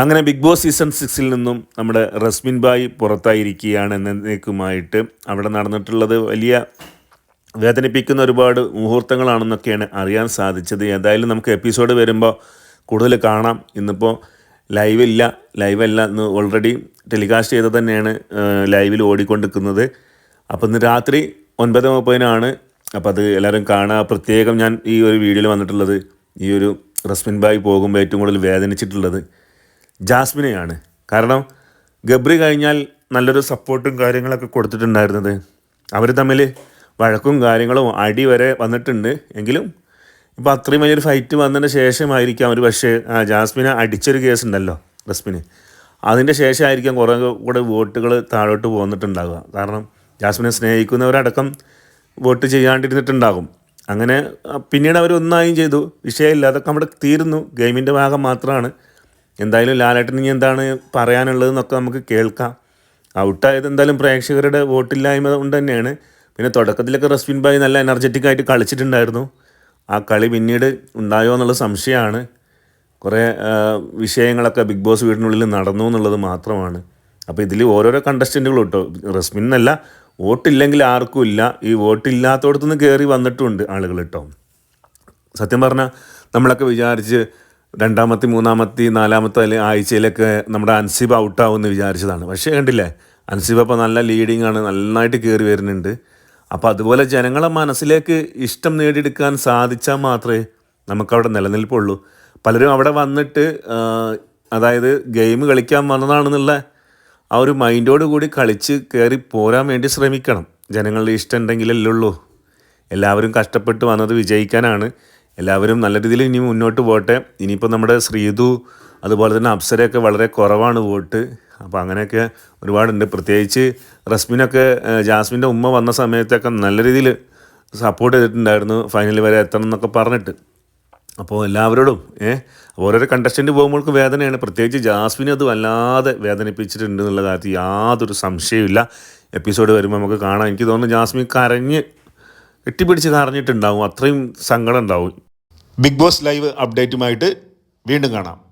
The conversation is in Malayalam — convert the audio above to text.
അങ്ങനെ ബിഗ് ബോസ് സീസൺ സിക്സിൽ നിന്നും നമ്മുടെ റസ്മിൻ ബായി പുറത്തായിരിക്കുകയാണ് എന്നേക്കുമായിട്ട് അവിടെ നടന്നിട്ടുള്ളത്. വലിയ വേദനിപ്പിക്കുന്ന ഒരുപാട് മുഹൂർത്തങ്ങളാണെന്നൊക്കെയാണ് അറിയാൻ സാധിച്ചത്. ഏതായാലും നമുക്ക് എപ്പിസോഡ് വരുമ്പോൾ കൂടുതൽ കാണാം. ഇന്നിപ്പോൾ ലൈവില്ല ലൈവല്ല. ഇന്ന് ഓൾറെഡി ടെലികാസ്റ്റ് ചെയ്ത് തന്നെയാണ് ലൈവിൽ ഓടിക്കൊണ്ടിരിക്കുന്നത്. അപ്പോൾ ഇന്ന് രാത്രി ഒൻപത് മുപ്പതിനാണ്. അപ്പോൾ അത് എല്ലാവരും കാണുക പ്രത്യേകം ഞാൻ ഈ ഒരു വീഡിയോയിൽ വന്നിട്ടുള്ളത് ഈ ഒരു റസ്മിൻ ബായി പോകുമ്പോൾ ഏറ്റവും കൂടുതൽ വേദനിച്ചിട്ടുള്ളത്. ജാസ്മിനെയാണ്. കാരണം ഗബ്രി കഴിഞ്ഞാൽ നല്ലൊരു സപ്പോർട്ടും കാര്യങ്ങളൊക്കെ കൊടുത്തിട്ടുണ്ടായിരുന്നത്. അവർ തമ്മിൽ വഴക്കും കാര്യങ്ങളും അടി വരെ വന്നിട്ടുണ്ട്. എങ്കിലും ഇപ്പോൾ അത്രയും വലിയൊരു ഫൈറ്റ് വന്നതിന് ശേഷമായിരിക്കാം അവർ പക്ഷേ ജാസ്മിനെ അടിച്ചൊരു കേസ് ഉണ്ടല്ലോ റസ്മിന് അതിന്റെ ശേഷമായിരിക്കാം കുറേ കൂടെ വോട്ടുകൾ താഴോട്ട് പോന്നിട്ടുണ്ടാകുക കാരണം ജാസ്മിനെ സ്നേഹിക്കുന്നവരടക്കം വോട്ട് ചെയ്യാണ്ടിരുന്നിട്ടുണ്ടാകും. അങ്ങനെ പിന്നീട് അവർ ഒന്നായും ചെയ്തു. വിഷയമില്ല അതൊക്കെ അവിടെ തീരുന്നു. ഗെയിമിന്റെ ഭാഗം മാത്രമാണ്. എന്തായാലും ലാലേട്ടൻ ഇനി എന്താണ് പറയാനുള്ളതെന്നൊക്കെ നമുക്ക് കേൾക്കാം. ഔട്ടായത് എന്തായാലും പ്രേക്ഷകരുടെ വോട്ടില്ലായ്മ കൊണ്ട് തന്നെയാണ്. പിന്നെ തുടക്കത്തിലൊക്കെ റസ്മിൻ ബായി നല്ല എനർജറ്റിക് ആയിട്ട് കളിച്ചിട്ടുണ്ടായിരുന്നു. ആ കളി പിന്നീട് ഉണ്ടായോ എന്നുള്ള സംശയമാണ്. കുറേ വിഷയങ്ങളൊക്കെ ബിഗ് ബോസ് വീടിനുള്ളിൽ നടന്നു എന്നുള്ളത് മാത്രമാണ്. അപ്പോൾ ഇതിൽ ഓരോരോ കണ്ടസ്റ്റന്റുകളും കേട്ടോ. റസ്മിൻ എന്നല്ല വോട്ടില്ലെങ്കിൽ ആർക്കും ഇല്ല. ഈ വോട്ടില്ലാത്തടത്തുനിന്ന് കയറി വന്നിട്ടുമുണ്ട് ആളുകൾ കേട്ടോ. സത്യം പറഞ്ഞാൽ നമ്മളൊക്കെ വിചാരിച്ച് രണ്ടാമത്തെ മൂന്നാമത്തെ നാലാമത്തെ ആഴ്ചയിലൊക്കെ നമ്മുടെ അൻസിബ ഔട്ടാവുമെന്ന് വിചാരിച്ചതാണ്. പക്ഷേ കണ്ടില്ലേ അൻസിബ ഇപ്പോൾ നല്ല ലീഡിംഗ് ആണ് നന്നായിട്ട് കയറി വരുന്നുണ്ട്. അപ്പോൾ അതുപോലെ ജനങ്ങളെ മനസ്സിലേക്ക് ഇഷ്ടം നേടിയെടുക്കാൻ സാധിച്ചാൽ മാത്രമേ നമുക്കവിടെ നിലനിൽപ്പുള്ളൂ. പലരും അവിടെ വന്നിട്ട് അതായത് ഗെയിം കളിക്കാൻ വന്നതാണെന്നുള്ള ആ ഒരു മൈൻഡോട് കൂടി കളിച്ച് കയറി പോരാൻ വേണ്ടി ശ്രമിക്കണം. ജനങ്ങളുടെ ഇഷ്ടം ഉണ്ടെങ്കിലല്ലേ ഉള്ളൂ. എല്ലാവരും കഷ്ടപ്പെട്ട് വന്നത് വിജയിക്കാനാണ്. എല്ലാവരും നല്ല രീതിയിൽ ഇനി മുന്നോട്ട് പോട്ടെ ഇനിയിപ്പോൾ നമ്മുടെ ശ്രീതു അതുപോലെ തന്നെ അപ്സരയൊക്കെ വളരെ കുറവാണ് വോട്ട്. അപ്പോൾ അങ്ങനെയൊക്കെ ഒരുപാടുണ്ട്. പ്രത്യേകിച്ച് റസ്മിനൊക്കെ ജാസ്മിന്റെ ഉമ്മ വന്ന സമയത്തൊക്കെ നല്ല രീതിയിൽ സപ്പോർട്ട് ചെയ്തിട്ടുണ്ടായിരുന്നു. ഫൈനൽ വരെ എത്തണം എന്നൊക്കെ പറഞ്ഞിട്ട്. അപ്പോൾ എല്ലാവരോടും ഏ ഓരോരോ കണ്ടസ്റ്റന്റ് പോകുമ്പോൾക്ക് വേദനയാണ്. പ്രത്യേകിച്ച് ജാസ്മിനെ അത് വല്ലാതെ വേദനിപ്പിച്ചിട്ടുണ്ട് എന്നുള്ള കാര്യത്തിൽ യാതൊരു സംശയമില്ല എപ്പിസോഡ് വരുമ്പോൾ നമുക്ക് കാണാം. എനിക്ക് തോന്നുന്നു ജാസ്മിൻ കരഞ്ഞ് കെട്ടിപ്പിടിച്ച് നിറഞ്ഞിട്ടുണ്ടാവും അത്രയും സങ്കടം ഉണ്ടാവും. ബിഗ് ബോസ് ലൈവ് അപ്ഡേറ്റുമായിട്ട് വീണ്ടും കാണാം.